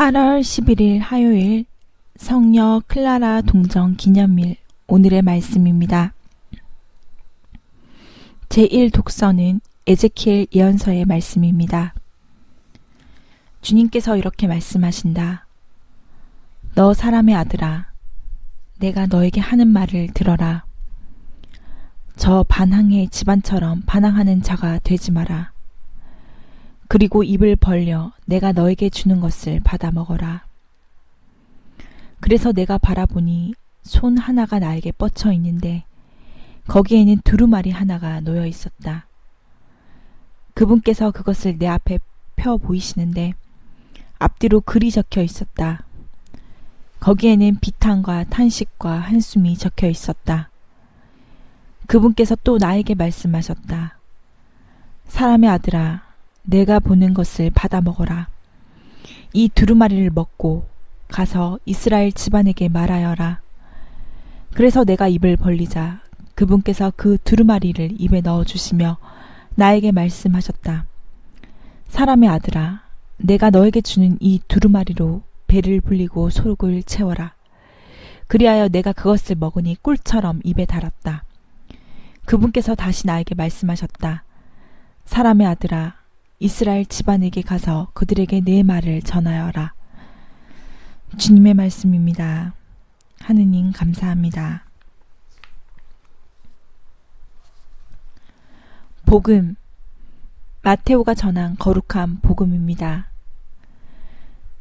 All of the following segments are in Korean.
8월 11일 화요일 성녀 클라라 동정 기념일 오늘의 말씀입니다. 제1 독서는 에제키엘 예언서의 말씀입니다. 주님께서 이렇게 말씀하신다. 너 사람의 아들아, 내가 너에게 하는 말을 들어라. 저 반항의 집안처럼 반항하는 자가 되지 마라. 그리고 입을 벌려 내가 너에게 주는 것을 받아 먹어라. 그래서 내가 바라보니 손 하나가 나에게 뻗쳐 있는데 거기에는 두루마리 하나가 놓여 있었다. 그분께서 그것을 내 앞에 펴 보이시는데 앞뒤로 글이 적혀 있었다. 거기에는 비탄과 탄식과 한숨이 적혀 있었다. 그분께서 또 나에게 말씀하셨다. 사람의 아들아, 내가 보는 것을 받아 먹어라. 이 두루마리를 먹고 가서 이스라엘 집안에게 말하여라. 그래서 내가 입을 벌리자 그분께서 그 두루마리를 입에 넣어 주시며 나에게 말씀하셨다. 사람의 아들아, 내가 너에게 주는 이 두루마리로 배를 불리고 속을 채워라. 그리하여 내가 그것을 먹으니 꿀처럼 입에 달았다. 그분께서 다시 나에게 말씀하셨다. 사람의 아들아, 이스라엘 집안에게 가서 그들에게 내 말을 전하여라. 주님의 말씀입니다. 하느님 감사합니다. 복음 마테오가 전한 거룩한 복음입니다.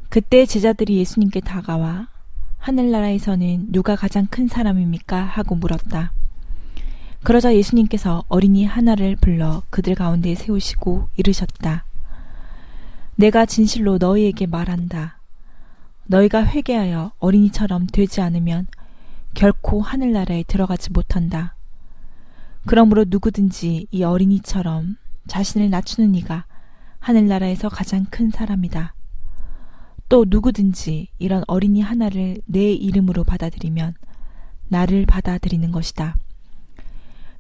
그때 제자들이 예수님께 다가와 하늘나라에서는 누가 가장 큰 사람입니까? 하고 물었다. 그러자 예수님께서 어린이 하나를 불러 그들 가운데 세우시고 이르셨다. 내가 진실로 너희에게 말한다. 너희가 회개하여 어린이처럼 되지 않으면 결코 하늘나라에 들어가지 못한다. 그러므로 누구든지 이 어린이처럼 자신을 낮추는 이가 하늘나라에서 가장 큰 사람이다. 또 누구든지 이런 어린이 하나를 내 이름으로 받아들이면 나를 받아들이는 것이다.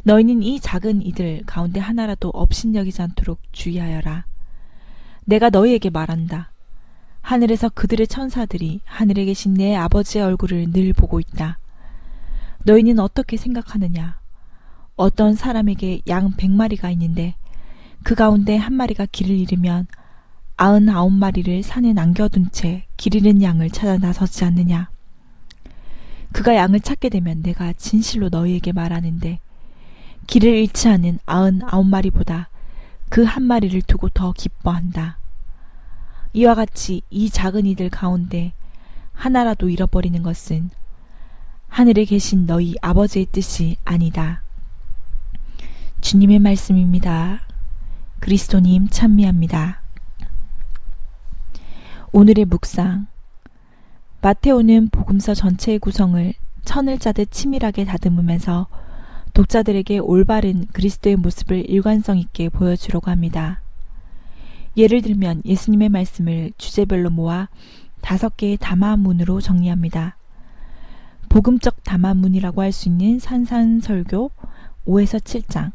너희는 이 작은 이들 가운데 하나라도 업신여기지 않도록 주의하여라. 내가 너희에게 말한다. 하늘에서 그들의 천사들이 하늘에 계신 내 아버지의 얼굴을 늘 보고 있다. 너희는 어떻게 생각하느냐? 어떤 사람에게 양 백마리가 있는데 그 가운데 한 마리가 길을 잃으면 아흔 아홉 마리를 산에 남겨둔 채 길 잃은 양을 찾아 나서지 않느냐? 그가 양을 찾게 되면 내가 진실로 너희에게 말하는데 길을 잃지 않은 아흔 아홉 마리보다 그 한 마리를 두고 더 기뻐한다. 이와 같이 이 작은 이들 가운데 하나라도 잃어버리는 것은 하늘에 계신 너희 아버지의 뜻이 아니다. 주님의 말씀입니다. 그리스도님 찬미합니다. 오늘의 묵상 마테오는 복음서 전체의 구성을 천을 짜듯 치밀하게 다듬으면서 독자들에게 올바른 그리스도의 모습을 일관성 있게 보여주려고 합니다. 예를 들면 예수님의 말씀을 주제별로 모아 다섯 개의 담화문으로 정리합니다. 복음적 담화문이라고 할 수 있는 산산설교 5에서 7장,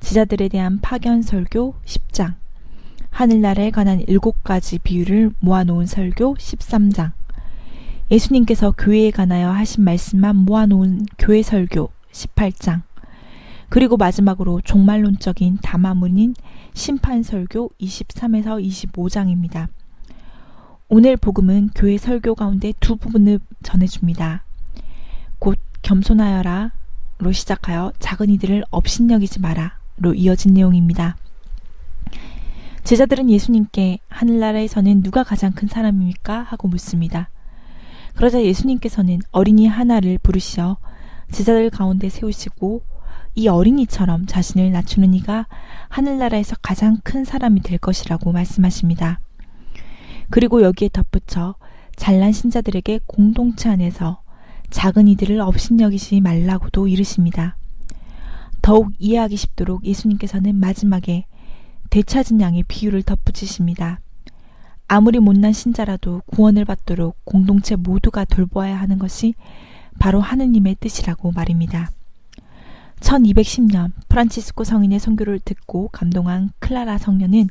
지자들에 대한 파견 설교 10장, 하늘나라에 관한 7가지 비유를 모아놓은 설교 13장, 예수님께서 교회에 관하여 하신 말씀만 모아놓은 교회 설교 18장, 그리고 마지막으로 종말론적인 담화문인 심판설교 23에서 25장입니다. 오늘 복음은 교회 설교 가운데 두 부분을 전해줍니다. 곧 겸손하여라 로 시작하여 작은 이들을 업신여기지 마라 로 이어진 내용입니다. 제자들은 예수님께 하늘나라에서는 누가 가장 큰 사람입니까? 하고 묻습니다. 그러자 예수님께서는 어린이 하나를 부르시어 제자들 가운데 세우시고 이 어린이처럼 자신을 낮추는 이가 하늘나라에서 가장 큰 사람이 될 것이라고 말씀하십니다. 그리고 여기에 덧붙여 잘난 신자들에게 공동체 안에서 작은 이들을 업신여기지 말라고도 이르십니다. 더욱 이해하기 쉽도록 예수님께서는 마지막에 되찾은 양의 비유를 덧붙이십니다. 아무리 못난 신자라도 구원을 받도록 공동체 모두가 돌보아야 하는 것이 바로 하느님의 뜻이라고 말입니다. 1210년 프란치스코 성인의 선교를 듣고 감동한 클라라 성녀는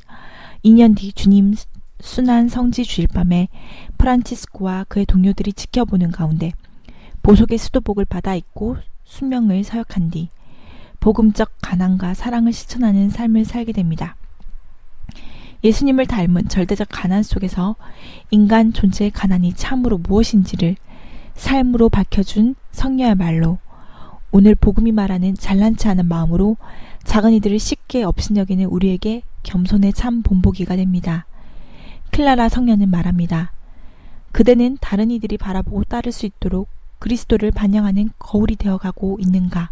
2년 뒤 주님 순한 성지 주일 밤에 프란치스코와 그의 동료들이 지켜보는 가운데 보석의 수도복을 받아 입고 수명을 서역한 뒤 복음적 가난과 사랑을 실천하는 삶을 살게 됩니다. 예수님을 닮은 절대적 가난 속에서 인간 존재의 가난이 참으로 무엇인지를 삶으로 밝혀준 성녀의 말로 오늘 복음이 말하는 잘난치 않은 마음으로 작은 이들을 쉽게 업신여기는 우리에게 겸손의 참 본보기가 됩니다. 클라라 성녀는 말합니다. 그대는 다른 이들이 바라보고 따를 수 있도록 그리스도를 반영하는 거울이 되어가고 있는가?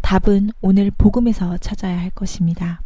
답은 오늘 복음에서 찾아야 할 것입니다.